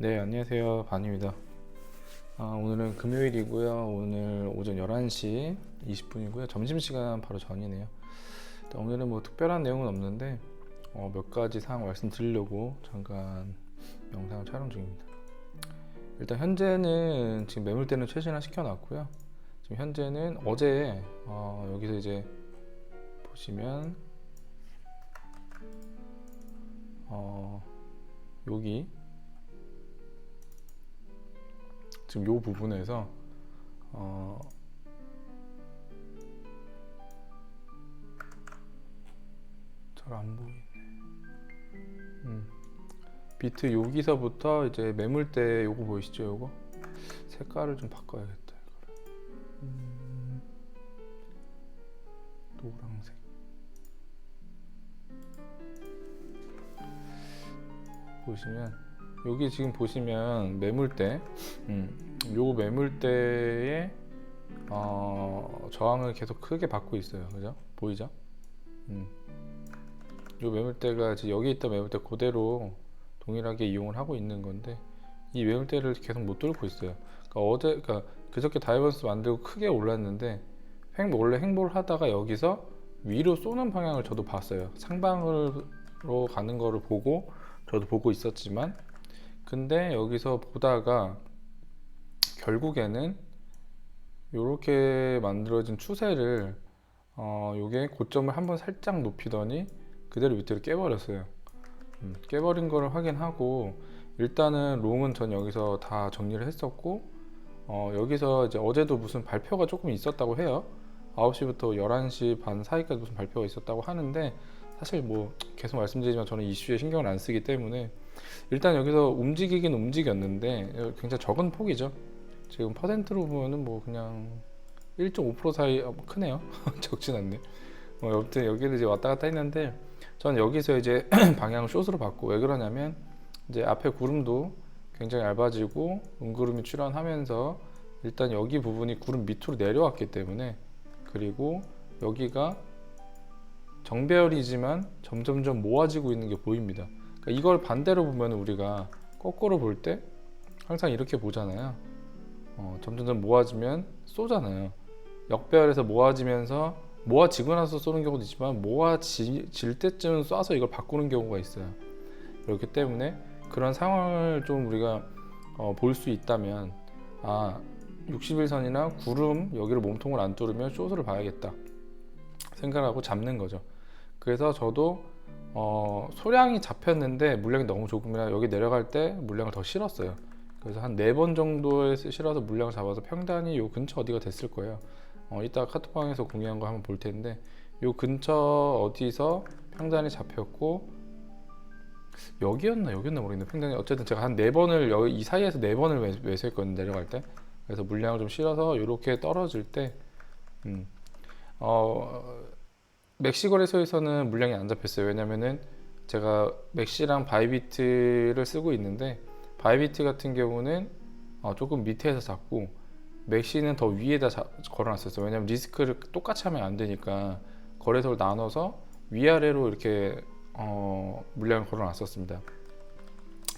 네, 안녕하세요. 반입니다. 아, 오늘은 금요일이고요. 오늘 오전 11시 20분이고요. 점심시간 바로 전이네요. 오늘은 뭐 특별한 내용은 없는데 어, 몇 가지 사항 말씀드리려고 잠깐 영상을 촬영 중입니다. 일단 현재는 지금 매물대는 최신화 시켜놨고요. 지금 현재는 어제 어, 여기서 이제 보시면 어, 여기 지금 요 부분에서 어 잘 안 보이네. 음. 비트 여기서부터 이제 매물대 요거 보이시죠? 요거 색깔을 좀 바꿔야겠다. 음. 노란색. 보시면 여기 지금 보시면 매물대, 음, 요 매물대에 어, 저항을 계속 크게 받고 있어요. 그죠? 보이죠? 음. 요 매물대가 이제 여기 있던 매물대 그대로 동일하게 이용을 하고 있는 건데 이 매물대를 계속 못 뚫고 있어요. 그러니까 어제, 그러니까 그저께 다이버스 만들고 크게 올랐는데 횡 원래 행보를 하다가 여기서 위로 쏘는 방향을 저도 봤어요. 상방으로 가는 거를 보고 저도 보고 있었지만 근데 여기서 보다가 결국에는 이렇게 만들어진 추세를 어 요게 고점을 한번 살짝 높이더니 그대로 밑으로 깨버렸어요. 음, 깨버린 거를 확인하고 일단은 롱은 전 여기서 다 정리를 했었고 어 여기서 이제 어제도 무슨 발표가 조금 있었다고 해요. 9시부터 11시 반 사이까지 무슨 발표가 있었다고 하는데 사실 뭐 계속 말씀드리지만 저는 이슈에 신경을 안 쓰기 때문에 일단 여기서 움직이긴 움직였는데 굉장히 적은 폭이죠. 지금 퍼센트로 보면은 뭐 그냥 1.5% 사이 어, 뭐 크네요. 적진 않네. 뭐 여튼 여기를 이제 왔다 갔다 했는데 저는 여기서 이제 방향을 숏으로 봤고 왜 그러냐면 이제 앞에 구름도 굉장히 얇아지고 은구름이 출현하면서 일단 여기 부분이 구름 밑으로 내려왔기 때문에 그리고 여기가 정배열이지만 점점점 모아지고 있는 게 보입니다. 그러니까 이걸 반대로 보면 우리가 거꾸로 볼 때 항상 이렇게 보잖아요. 어, 점점점 모아지면 쏘잖아요. 역배열에서 모아지면서 모아지고 나서 쏘는 경우도 있지만 모아질 때쯤 쏴서 이걸 바꾸는 경우가 있어요. 그렇기 때문에 그런 상황을 좀 우리가 어, 볼 수 있다면 아 60일선이나 구름 여기를 몸통을 안 뚫으면 숏을 봐야겠다 생각하고 잡는 거죠. 그래서 저도 어, 소량이 잡혔는데 물량이 너무 조금이라 여기 내려갈 때 물량을 더 실었어요. 그래서 한 네 번 정도에 실어서 물량을 잡아서 평단이 요 근처 어디가 됐을 거예요. 어, 이따 카톡방에서 공유한 거 한번 볼 텐데 요 근처 어디서 평단이 잡혔고 여기였나 여기였나 모르겠는데 평단이 어쨌든 제가 한 네 번을 여기 이 사이에서 네 번을 매, 매수했거든요 내려갈 때 그래서 물량을 좀 실어서 이렇게 떨어질 때 음, 어, 맥시 거래소에서는 물량이 안 잡혔어요. 왜냐면은 제가 맥시랑 바이비트를 쓰고 있는데 바이비트 같은 경우는 어, 조금 밑에서 잡고 맥시는 더 위에다 자, 걸어놨었어요. 왜냐면 리스크를 똑같이 하면 안 되니까 거래소를 나눠서 위아래로 이렇게 어, 물량을 걸어놨었습니다.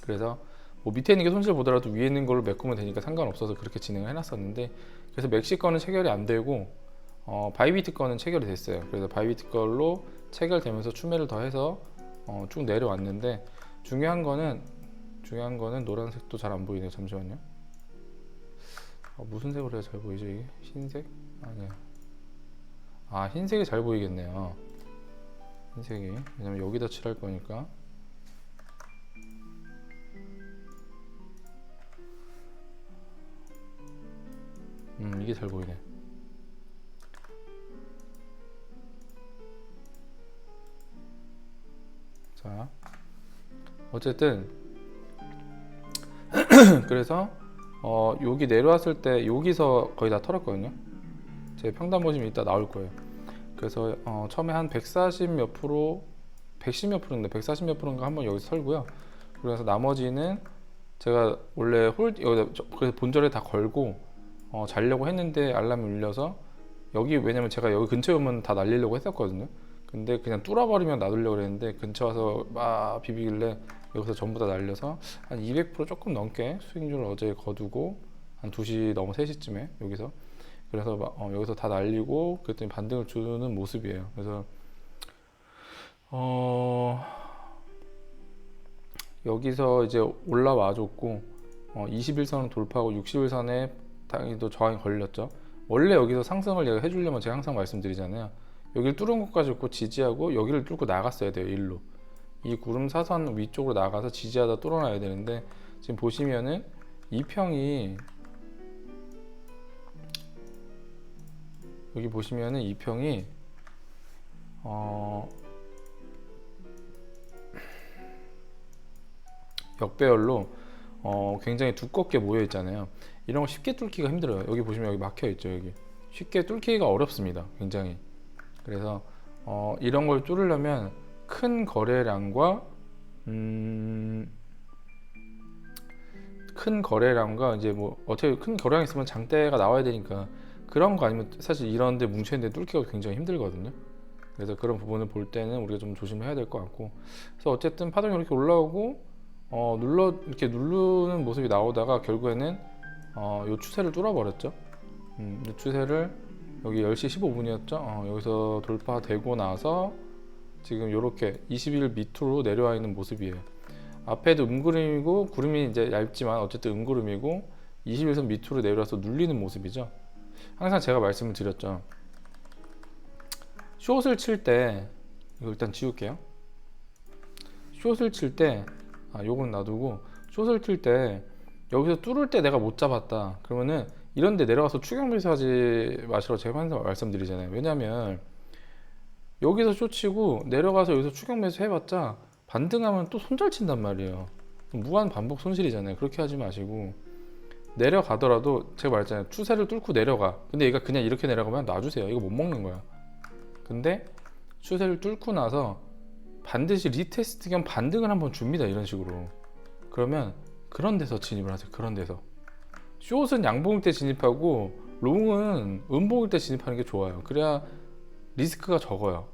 그래서 뭐 밑에 있는 게 손실 보더라도 위에 있는 걸로 메꾸면 되니까 상관없어서 그렇게 진행을 해놨었는데 그래서 맥시 거는 체결이 안 되고 어, 바이비트 거는 체결이 됐어요. 그래서 바이비트 걸로 체결되면서 추매를 더해서 어, 쭉 내려왔는데 중요한 거는 중요한 거는 노란색도 잘 안 보이네요. 잠시만요. 어, 무슨 색으로 해야 잘 보이죠 이게? 흰색? 아니야. 아 흰색이 잘 보이겠네요. 흰색이 왜냐면 여기다 칠할 거니까. 음 이게 잘 보이네. 자, 어쨌든 그래서 어, 여기 내려왔을 때 여기서 거의 다 털었거든요. 제 평단 보시면 이따 나올 거예요. 그래서 어, 처음에 한 140 몇 프로, 110 몇 프로인데 140 몇 프로인가 한번 여기서 털고요. 그래서 나머지는 제가 원래 홀 여기 그래서 본절에 다 걸고 어, 자려고 했는데 알람이 울려서 여기 왜냐면 제가 여기 근처에 오면 다 날리려고 했었거든요. 근데 그냥 뚫어버리면 놔두려고 그랬는데 근처 와서 막 비비길래 여기서 전부 다 날려서 한 200% 조금 넘게 수익률을 어제 거두고 한 2시 넘어 3시쯤에 여기서 그래서 막, 어, 여기서 다 날리고 그랬더니 반등을 주는 모습이에요. 그래서 어 여기서 이제 올라와 줬고 어, 21선을 돌파하고 61선에 당연히 또 저항이 걸렸죠. 원래 여기서 상승을 해주려면 제가 항상 말씀드리잖아요. 여기를 뚫은 것까지 고 지지하고 여기를 뚫고 나갔어야 돼요. 일로 이 구름 사선 위쪽으로 나가서 지지하다 뚫어놔야 되는데 지금 보시면은 이 평이 여기 보시면은 이 평이 어 역배열로 어 굉장히 두껍게 모여 있잖아요. 이런 거 쉽게 뚫기가 힘들어요. 여기 보시면 여기 막혀 있죠. 여기 쉽게 뚫기가 어렵습니다. 굉장히. 그래서 어 이런 걸 뚫으려면 큰 거래량과 음, 큰 거래량과 이제 뭐 어차피 큰 거래량 있으면 장대가 나와야 되니까 그런 거 아니면 사실 이런데 뭉쳐 있는데 뚫기가 굉장히 힘들거든요. 그래서 그런 부분을 볼 때는 우리가 좀 조심해야 될 것 같고 그래서 어쨌든 파동이 이렇게 올라오고 어, 눌러 이렇게 누르는 모습이 나오다가 결국에는 어, 요 추세를 뚫어버렸죠. 음, 이 추세를 여기 10시 15분이었죠. 어, 여기서 돌파되고 나서 지금 이렇게 20일 밑으로 내려와 있는 모습이에요. 앞에도 음구름이고 구름이 이제 얇지만 어쨌든 음구름이고 21선 밑으로 내려와서 눌리는 모습이죠. 항상 제가 말씀을 드렸죠. 숏을 칠 때 이거 일단 지울게요. 숏을 칠 때 아, 요건 놔두고 숏을 칠 때 여기서 뚫을 때 내가 못 잡았다. 그러면은 이런 데 내려가서 추격 매수하지 마시라고 제가 항상 말씀드리잖아요. 왜냐하면 여기서 쇼치고 내려가서 여기서 추격 매수 해봤자 반등하면 또 손절 친단 말이에요. 무한 반복 손실이잖아요. 그렇게 하지 마시고 내려가더라도 제가 말했잖아요. 추세를 뚫고 내려가. 근데 얘가 그냥 이렇게 내려가면 놔주세요. 이거 못 먹는 거야. 근데 추세를 뚫고 나서 반드시 리테스트 겸 반등을 한번 줍니다. 이런 식으로. 그러면 그런 데서 진입을 하세요. 그런 데서. 숏은 양봉일 때 진입하고 롱은 음봉일 때 진입하는 게 좋아요. 그래야 리스크가 적어요.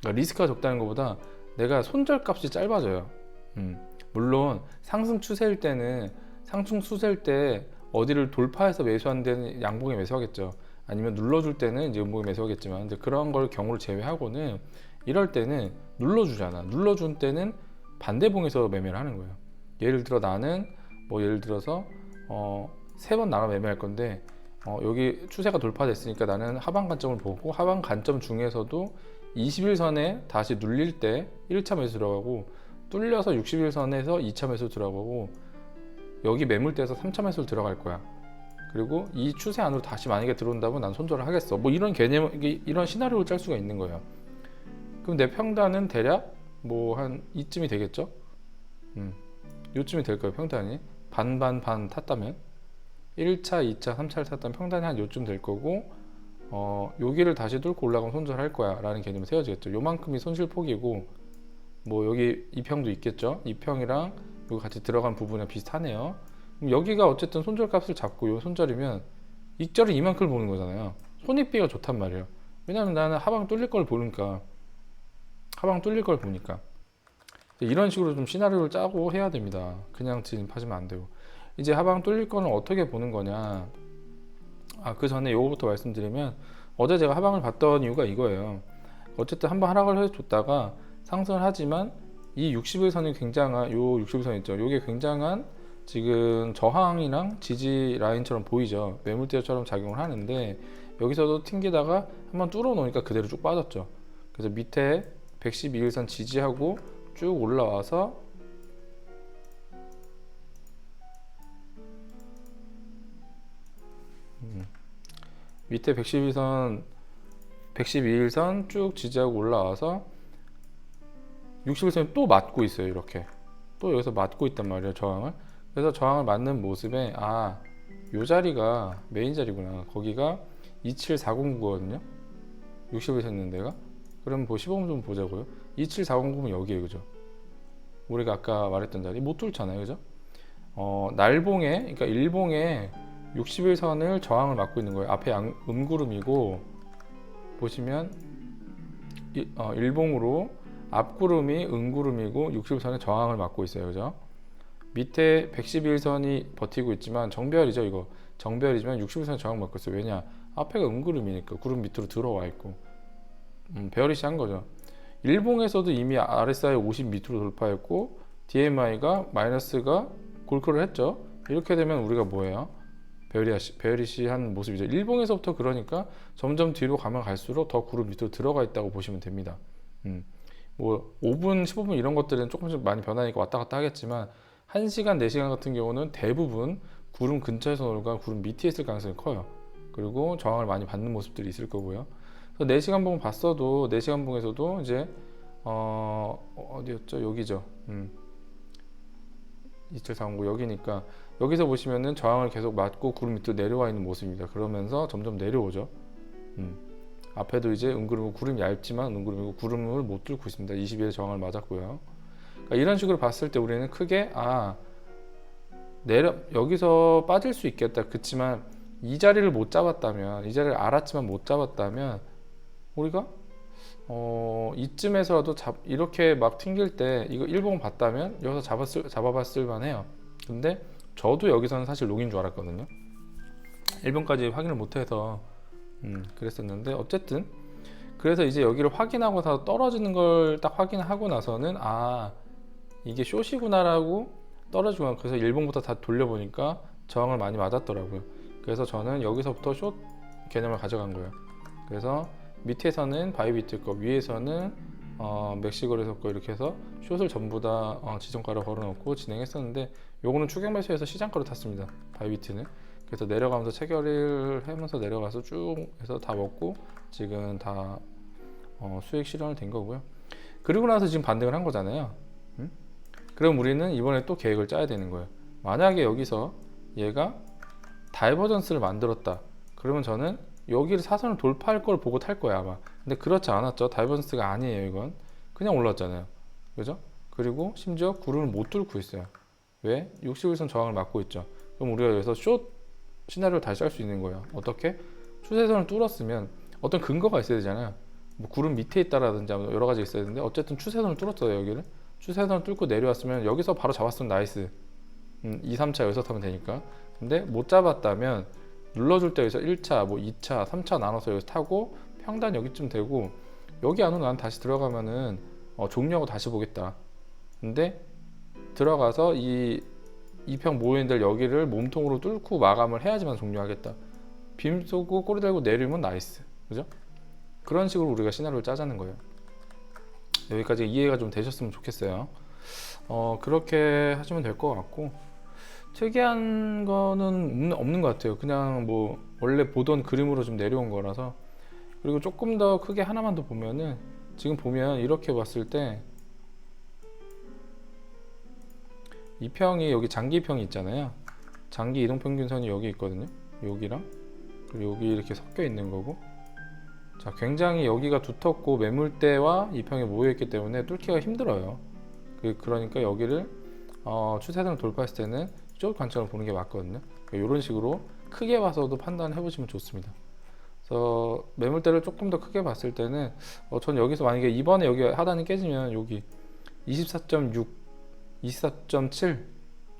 그러니까 리스크가 적다는 것보다 내가 손절 값이 짧아져요. 음. 물론 상승 추세일 때는 상승 추세일 때 어디를 돌파해서 매수하는 데는 양봉에 매수하겠죠. 아니면 눌러줄 때는 이제 음봉에 매수하겠지만 근데 그런 걸 경우를 제외하고는 이럴 때는 눌러주잖아. 눌러준 때는 반대봉에서 매매를 하는 거예요. 예를 들어 나는 뭐 예를 들어서 어, 세 번 나가 매매할 건데 어, 여기 추세가 돌파됐으니까 나는 하방 관점을 보고 하방 관점 중에서도 21선에 다시 눌릴 때 1차 매수 들어가고 뚫려서 61선에서 2차 매수 들어가고 여기 매물대에서 3차 매수 들어갈 거야. 그리고 이 추세 안으로 다시 만약에 들어온다면 난 손절을 하겠어. 뭐 이런 개념, 이런 시나리오를 짤 수가 있는 거예요. 그럼 내 평단은 대략 뭐 한 이쯤이 되겠죠? 음, 요쯤이 될 거예요. 평단이 반반 반 탔다면 1차, 2차, 3차를 탔다면 평단이 한 요쯤 될 거고 어, 여기를 다시 뚫고 올라가면 손절할 거야 라는 개념이 세워지겠죠. 요만큼이 손실 폭이고 뭐 여기 2평도 있겠죠. 2평이랑 여기 같이 들어간 부분에 비슷하네요. 그럼 여기가 어쨌든 손절 값을 잡고 요 손절이면 익절은 이만큼 보는 거잖아요. 손익비가 좋단 말이에요. 왜냐면 나는 하방 뚫릴 걸 보니까 하방 뚫릴 걸 보니까 이런 식으로 좀 시나리오를 짜고 해야 됩니다. 그냥 진입하시면 안 되고 이제 하방 뚫릴 거는 어떻게 보는 거냐? 아 그 전에 요거부터 말씀드리면 어제 제가 하방을 봤던 이유가 이거예요. 어쨌든 한번 하락을 해줬다가 상승을 하지만 이 60일선이 굉장한 요 60일선 있죠. 요게 굉장한 지금 저항이랑 지지 라인처럼 보이죠. 매물대처럼 작용을 하는데 여기서도 튕기다가 한번 뚫어 놓으니까 그대로 쭉 빠졌죠. 그래서 밑에 112일선 지지하고 쭉 올라와서 음, 밑에 112선 112일선 쭉 지지하고 올라와서 60일선이 또 맞고 있어요 이렇게. 또 여기서 맞고 있단 말이에요 저항을. 그래서 저항을 맞는 모습에 아 요 자리가 메인 자리구나. 거기가 27409거든요. 60일 섰는 데가. 그럼 뭐 시범 좀 보자고요 27409면 여기에요 그죠 우리가 아까 말했던 자리 못 뚫잖아요 그죠 어 날봉에 그러니까 일봉에 60일선을 저항을 막고 있는 거예요 앞에 양, 음구름이고 보시면 이- 어, 일봉으로 앞구름이 은구름이고 60선의 저항을 맡고 있어요. 그죠? 밑에 111선이 버티고 있지만 정별이죠. 이거 정별이지만 60선 저항 맡고 있어요. 왜냐? 앞에가 은구름이니까 구름 밑으로 들어와 있고 음, 베어리시한 거죠. 일봉에서도 이미 RSI 50 밑으로 돌파했고 DMI가 마이너스가 골크를 했죠. 이렇게 되면 우리가 뭐예요? 베어리시, 베어리시한 모습이죠. 일봉에서부터 그러니까 점점 뒤로 가면 갈수록 더 구름 밑으로 들어가 있다고 보시면 됩니다. 음, 뭐 5분, 15분 이런 것들은 조금씩 많이 변하니까 왔다 갔다 하겠지만 1시간, 4시간 같은 경우는 대부분 구름 근처에서 놀까 구름 밑에 있을 가능성이 커요. 그리고 저항을 많이 받는 모습들이 있을 거고요. 그래서 4시간 봉 봤어도 4시간 봉에서도 이제 어 어디였죠? 여기죠. 음. 2739 여기니까 여기서 보시면은 저항을 계속 맞고 구름 밑으로 내려와 있는 모습입니다. 그러면서 점점 내려오죠. 음. 앞에도 이제 은구름 구름이 얇지만 은구름이고 구름을 못 뚫고 있습니다. 20일 저항을 맞았고요. 그러니까 이런 식으로 봤을 때 우리는 크게 아 내려 여기서 빠질 수 있겠다. 그렇지만 이 자리를 못 잡았다면 이 자리를 알았지만 못 잡았다면 우리가 어 이쯤에서라도 잡 이렇게 막 튕길 때 이거 일봉 봤다면 여기서 잡았을 잡아봤을 만해요. 근데 저도 여기서는 사실 록인 줄 알았거든요. 1번까지 확인을 못해서 음, 그랬었는데 어쨌든 그래서 이제 여기를 확인하고서 떨어지는 걸 딱 확인하고 나서는 아 이게 숏이구나라고 떨어지고 그래서 1번부터 다 돌려보니까 저항을 많이 맞았더라고요. 그래서 저는 여기서부터 숏 개념을 가져간 거예요. 그래서 밑에서는 바이비트 거, 위에서는 어, 멕시코에서 거 이렇게 해서 숏을 전부 다 어, 지정가로 걸어놓고 진행했었는데 요거는 추격 매수해서 시장가로 탔습니다. 바이비트는. 그래서 내려가면서 체결을 하면서 내려가서 쭉 해서 다 먹고 지금 다 어, 수익 실현을 된 거고요. 그리고 나서 지금 반등을 한 거잖아요. 음? 그럼 우리는 이번에 또 계획을 짜야 되는 거예요. 만약에 여기서 얘가 다이버전스를 만들었다. 그러면 저는 여기를 사선을 돌파할 걸 보고 탈 거야 아마. 근데 그렇지 않았죠. 다이버전스가 아니에요 이건. 그냥 올랐잖아요. 그죠? 그리고 심지어 구름을 못 뚫고 있어요. 왜? 61선 저항을 막고 있죠. 그럼 우리가 여기서 숏 시나리오를 다시 할 수 있는 거예요. 어떻게? 추세선을 뚫었으면 어떤 근거가 있어야 되잖아요. 뭐 구름 밑에 있다라든지 여러 가지 있어야 되는데 어쨌든 추세선을 뚫었어요 여기를. 추세선을 뚫고 내려왔으면 여기서 바로 잡았으면 나이스. 음, 2, 3차 여기서 타면 되니까. 근데 못 잡았다면 눌러줄 때 여기서 1차, 뭐 2차, 3차 나눠서 여기서 타고 평단 여기쯤 되고 여기 안으로 난 다시 들어가면은 어, 종료하고 다시 보겠다. 근데 들어가서 이 이평 모인들 여기를 몸통으로 뚫고 마감을 해야지만 종료하겠다. 빔 쏘고 꼬리 달고 내리면 나이스. 그죠? 그런 식으로 우리가 시나리오를 짜자는 거예요. 여기까지 이해가 좀 되셨으면 좋겠어요. 어, 그렇게 하시면 될 것 같고 특이한 거는 없는, 것 같아요. 그냥 뭐 원래 보던 그림으로 좀 내려온 거라서 그리고 조금 더 크게 하나만 더 보면은 지금 보면 이렇게 봤을 때 이 평이 여기 장기평이 있잖아요. 장기 이동 평균선이 여기 있거든요. 여기랑 그리고 여기 이렇게 섞여 있는 거고. 자, 굉장히 여기가 두텁고 매물대와 이 평이 모여 있기 때문에 뚫기가 힘들어요. 그, 그러니까 여기를 어, 추세선을 돌파했을 때는 이쪽 관점을 보는 게 맞거든요. 그러니까 이런 식으로 크게 봐서도 판단해 보시면 좋습니다. 그래서 매물대를 조금 더 크게 봤을 때는 어, 전 여기서 만약에 이번에 여기 하단이 깨지면 여기 24.6 24.7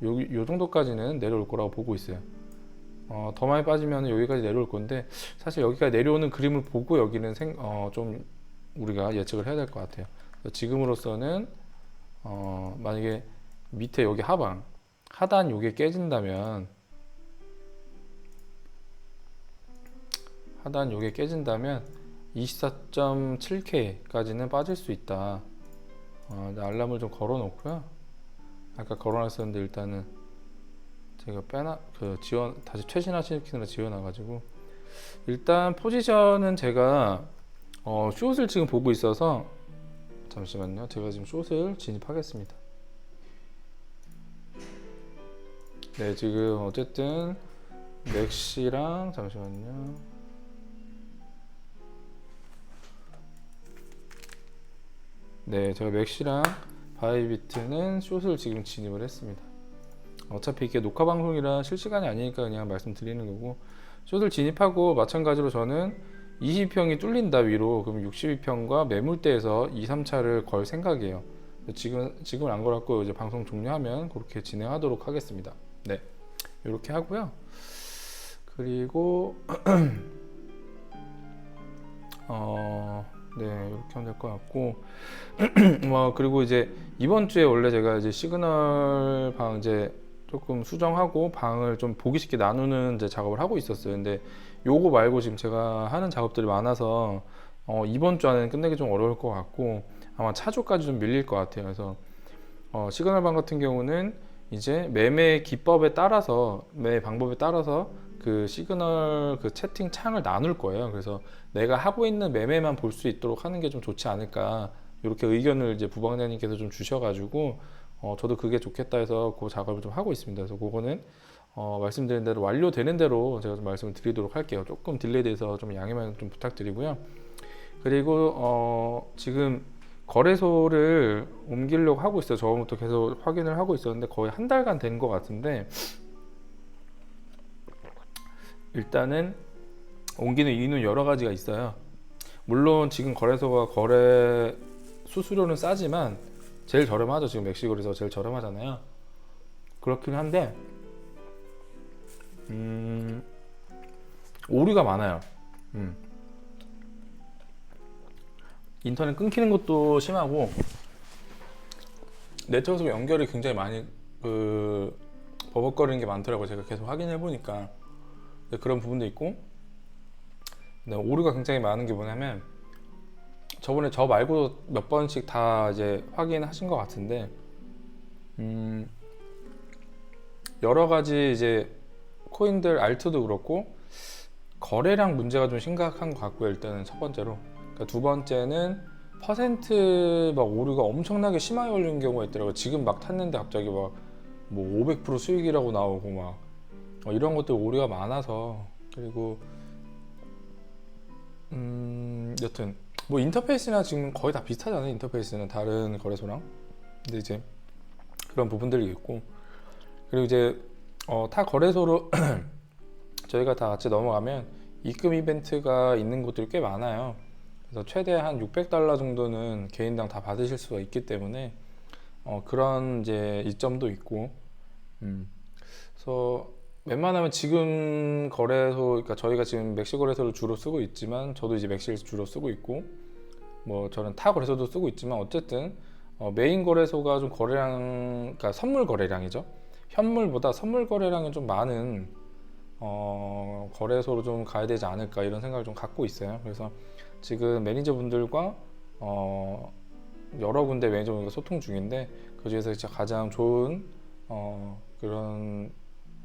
요, 요 정도까지는 내려올 거라고 보고 있어요. 어, 더 많이 빠지면 여기까지 내려올 건데 사실 여기까지 내려오는 그림을 보고 여기는 생, 어, 좀 우리가 예측을 해야 될 것 같아요. 지금으로서는 어, 만약에 밑에 여기 하방 하단 요게 깨진다면 하단 요게 깨진다면 24.7K까지는 빠질 수 있다. 어, 알람을 좀 걸어 놓고요. 아까 걸어놨었는데 일단은 제가 빼나 그 지원 다시 최신화 시키느라 지원해가지고 일단 포지션은 제가 어, 숏을 지금 보고 있어서 잠시만요. 제가 지금 숏을 진입하겠습니다. 네, 지금 어쨌든 맥시랑 잠시만요. 네, 제가 맥시랑 바이비트는 숏을 지금 진입을 했습니다. 어차피 이게 녹화 방송이라 실시간이 아니니까 그냥 말씀드리는 거고 숏을 진입하고 마찬가지로 저는 20평이 뚫린다 위로 그럼 62평과 매물대에서 2, 3차를 걸 생각이에요. 지금 지금은 안 걸었고 이제 방송 종료하면 그렇게 진행하도록 하겠습니다. 네, 이렇게 하고요. 그리고 어, 네 이렇게 하면 될 것 같고 뭐 그리고 이제 이번 주에 원래 제가 이제 시그널 방 이제 조금 수정하고 방을 좀 보기 쉽게 나누는 이제 작업을 하고 있었어요. 근데 요거 말고 지금 제가 하는 작업들이 많아서 어, 이번 주 안에는 끝내기 좀 어려울 것 같고 아마 차주까지 좀 밀릴 것 같아요. 그래서 어, 시그널 방 같은 경우는 이제 매매 기법에 따라서 매 방법에 따라서 그 시그널 그 채팅 창을 나눌 거예요. 그래서 내가 하고 있는 매매만 볼 수 있도록 하는 게 좀 좋지 않을까 이렇게 의견을 이제 부방장님께서 좀 주셔가지고 어, 저도 그게 좋겠다 해서 그 작업을 좀 하고 있습니다. 그래서 그거는 어, 말씀드린 대로 완료되는 대로 제가 좀 말씀을 드리도록 할게요. 조금 딜레이 돼서 좀 양해만 좀 부탁드리고요. 그리고 어, 지금 거래소를 옮기려고 하고 있어요. 저번부터 계속 확인을 하고 있었는데 거의 한 달간 된 것 같은데 일단은 옮기는 이유는 여러 가지가 있어요. 물론 지금 거래소가 거래 수수료는 싸지만 제일 저렴하죠. 지금 멕시코에서 제일 저렴하잖아요. 그렇긴 한데 음, 오류가 많아요. 음. 인터넷 끊기는 것도 심하고 네트워크 연결이 굉장히 많이 그 버벅거리는 게 많더라고요. 제가 계속 확인해 보니까 그런 부분도 있고 네, 오류가 굉장히 많은 게 뭐냐면 저번에 저 말고 몇 번씩 다 이제 확인하신 것 같은데 음, 여러 가지 이제 코인들 알트도 그렇고 거래량 문제가 좀 심각한 것 같고요. 일단은 첫 번째로 그러니까 두 번째는 퍼센트 막 오류가 엄청나게 심하게 걸리는 경우가 있더라고요. 지금 막 탔는데 갑자기 막 뭐 500% 수익이라고 나오고 막 어, 이런 것들 오류가 많아서 그리고 음 여튼 뭐 인터페이스나 지금 거의 다 비슷하잖아요. 인터페이스는 다른 거래소랑 근데 이제 그런 부분들이 있고 그리고 이제 어, 타 거래소로 저희가 다 같이 넘어가면 입금 이벤트가 있는 곳들이 꽤 많아요. 그래서 최대 한 600달러 정도는 개인당 다 받으실 수가 있기 때문에 어, 그런 이제 이점도 있고, 음. 그래서 웬만하면 지금 거래소, 그러니까 저희가 지금 멕시 거래소를 주로 쓰고 있지만 저도 이제 멕시에서 주로 쓰고 있고, 뭐 저는 타 거래소도 쓰고 있지만 어쨌든 어, 메인 거래소가 좀 거래량, 그러니까 선물 거래량이죠. 현물보다 선물 거래량이 좀 많은 어, 거래소로 좀 가야 되지 않을까 이런 생각을 좀 갖고 있어요. 그래서 지금 매니저분들과 어, 여러 군데 매니저분들과 소통 중인데 그 중에서 진짜 가장 좋은 어, 그런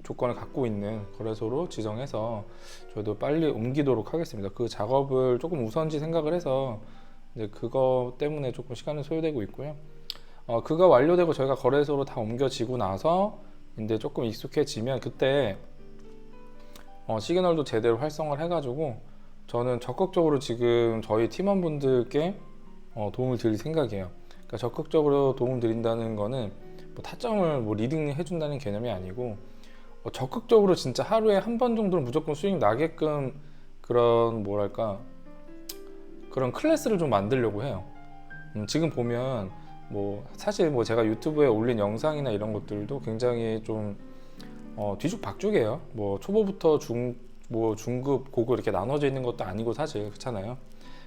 조건을 갖고 있는 거래소로 지정해서 저희도 빨리 옮기도록 하겠습니다. 그 작업을 조금 우선시 생각을 해서 이제 그거 때문에 조금 시간이 소요되고 있고요. 어, 그거 완료되고 저희가 거래소로 다 옮겨지고 나서 이제 조금 익숙해지면 그때 어, 시그널도 제대로 활성화를 해가지고 저는 적극적으로 지금 저희 팀원분들께 어, 도움을 드릴 생각이에요. 그러니까 적극적으로 도움 드린다는 거는 뭐 타점을 뭐 리딩 해 준다는 개념이 아니고 어, 적극적으로 진짜 하루에 한 번 정도는 무조건 수익 나게끔 그런 뭐랄까 그런 클래스를 좀 만들려고 해요. 음, 지금 보면 뭐 사실 뭐 제가 유튜브에 올린 영상이나 이런 것들도 굉장히 좀 어, 뒤죽박죽이에요. 뭐 초보부터 중, 뭐 중급, 고급 이렇게 나눠져 있는 것도 아니고 사실 그렇잖아요.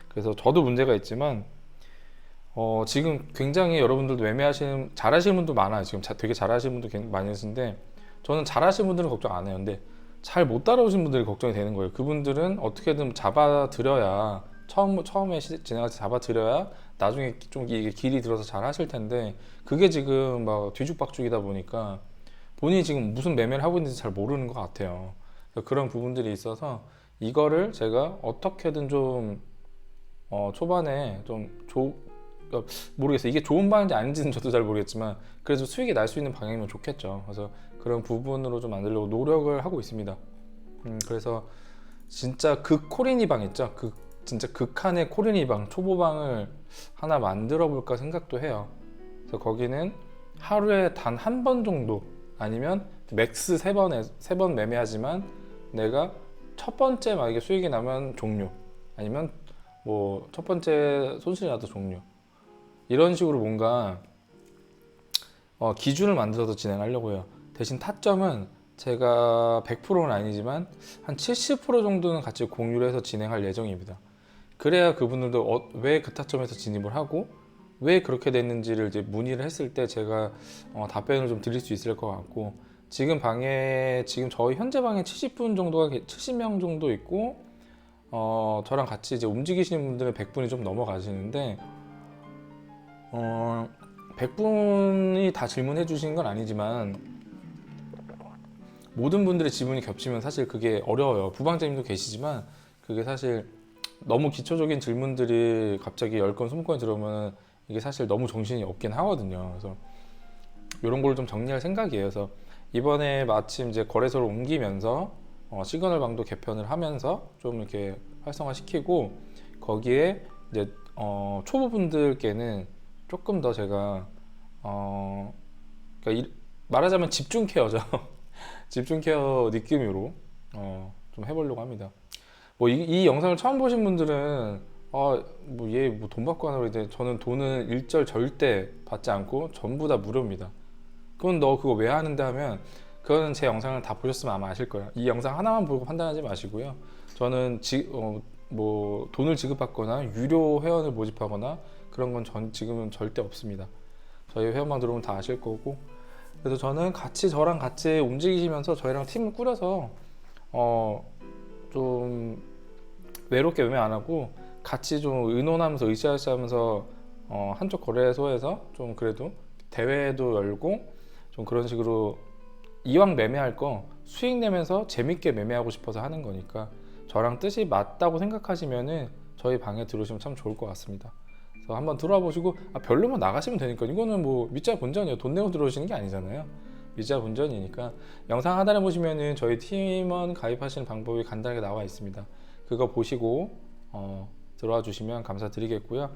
그래서 저도 문제가 있지만 어, 지금 굉장히 여러분들도 매매하시는 잘하시는 분도 많아요. 지금 자, 되게 잘하시는 분도 계신데 저는 잘하시는 분들은 걱정 안 해요. 근데 잘 못 따라오신 분들이 걱정이 되는 거예요. 그분들은 어떻게든 잡아들여야 처음 처음에 시- 진행할 때 잡아들여야 나중에 좀 이게 길이 들어서 잘 하실 텐데 그게 지금 막 뒤죽박죽이다 보니까 본인이 지금 무슨 매매를 하고 있는지 잘 모르는 것 같아요. 그래서 그런 부분들이 있어서 이거를 제가 어떻게든 좀 어, 초반에 좀 조, 어, 모르겠어요. 이게 좋은 방인지 아닌지는 저도 잘 모르겠지만 그래도 수익이 날 수 있는 방향이면 좋겠죠. 그래서 그런 부분으로 좀 만들려고 노력을 하고 있습니다. 음, 그래서 진짜 극 코리니 방 있죠. 극 진짜 극한의 코리니 방 초보방을 하나 만들어 볼까 생각도 해요. 그래서 거기는 하루에 단 한 번 정도 아니면 맥스 세 번에 세 번 매매하지만 내가 첫 번째 만약에 수익이 나면 종료 아니면 뭐 첫 번째 손실이라도 종료 이런 식으로 뭔가 어, 기준을 만들어서 진행하려고 해요. 대신 타점은 제가 100%는 아니지만 한 70% 정도는 같이 공유를 해서 진행할 예정입니다. 그래야 그분들도 왜그 타점에서 진입을 하고 왜 그렇게 됐는지를 이제 문의를 했을 때 제가 어, 답변을 좀 드릴 수 있을 것 같고 지금 방에 지금 저희 현재 방에 70분 정도가 계- 70명 정도 있고 어, 저랑 같이 이제 움직이시는 분들은 100분이 좀 넘어가시는데 어, 100분이 다 질문해 주시는 건 아니지만 모든 분들의 지문이 겹치면 사실 그게 어려워요. 부방장님도 계시지만 그게 사실 너무 기초적인 질문들이 갑자기 10건, 20건이 들어오면 이게 사실 너무 정신이 없긴 하거든요. 그래서 이런 걸 좀 정리할 생각이에요. 그래서 이번에 마침 이제 거래소를 옮기면서 어, 시그널 방도 개편을 하면서 좀 이렇게 활성화시키고 거기에 이제 어, 초보분들께는 조금 더 제가 어, 그러니까 이- 말하자면 집중 케어죠. 집중 케어 느낌으로 어, 좀 해보려고 합니다. 뭐이 영상을 처음 보신 분들은 아뭐얘 뭐 돈 받고 하나 그러는데 저는 돈은 일절 절대 받지 않고 전부 다 무료입니다. 그건 너 그거 왜 하는데 하면 그거는 제 영상을 다 보셨으면 아마 아실 거예요. 이 영상 하나만 보고 판단하지 마시고요. 저는 지, 어, 뭐 돈을 지급받거나 유료 회원을 모집하거나 그런 건 전 지금은 절대 없습니다. 저희 회원방 들어오면 다 아실 거고 그래서 저는 같이 저랑 같이 움직이시면서 저희랑 팀을 꾸려서 어 좀 외롭게 매매 안 하고 같이 좀 의논하면서 으쌰으쌰하면서 어 한쪽 거래소에서 좀 그래도 대회도 열고 좀 그런 식으로 이왕 매매할 거 수익 내면서 재밌게 매매하고 싶어서 하는 거니까 저랑 뜻이 맞다고 생각하시면은 저희 방에 들어오시면 참 좋을 것 같습니다. 그래서 한번 들어와 보시고 아, 별로면 나가시면 되니까 이거는 뭐 밑자 본전이에요. 돈 내고 들어오시는 게 아니잖아요. 밑자 본전이니까 영상 하단에 보시면은 저희 팀원 가입하시는 방법이 간단하게 나와 있습니다. 그거 보시고 어, 들어와 주시면 감사드리겠고요.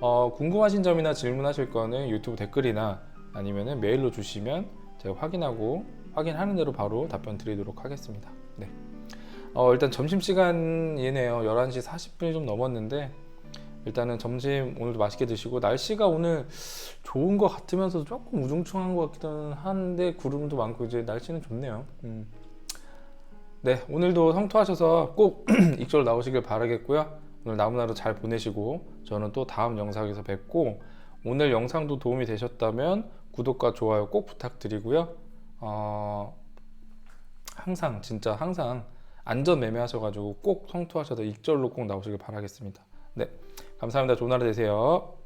어, 궁금하신 점이나 질문하실 거는 유튜브 댓글이나 아니면은 메일로 주시면 제가 확인하고 확인하는 대로 바로 답변 드리도록 하겠습니다. 네. 어, 일단 점심 시간이네요. 11시 40분이 좀 넘었는데 일단은 점심 오늘도 맛있게 드시고 날씨가 오늘 좋은 것 같으면서도 조금 우중충한 것 같기도 한데 구름도 많고 이제 날씨는 좋네요. 음. 네, 오늘도 성투하셔서 꼭 익절 나오시길 바라겠고요. 오늘 하루 잘 보내시고 저는 또 다음 영상에서 뵙고 오늘 영상도 도움이 되셨다면 구독과 좋아요 꼭 부탁드리고요. 어, 항상 진짜 항상 안전 매매하셔가지고 꼭 성투하셔서 익절로 꼭 나오시길 바라겠습니다. 네, 감사합니다. 좋은 하루 되세요.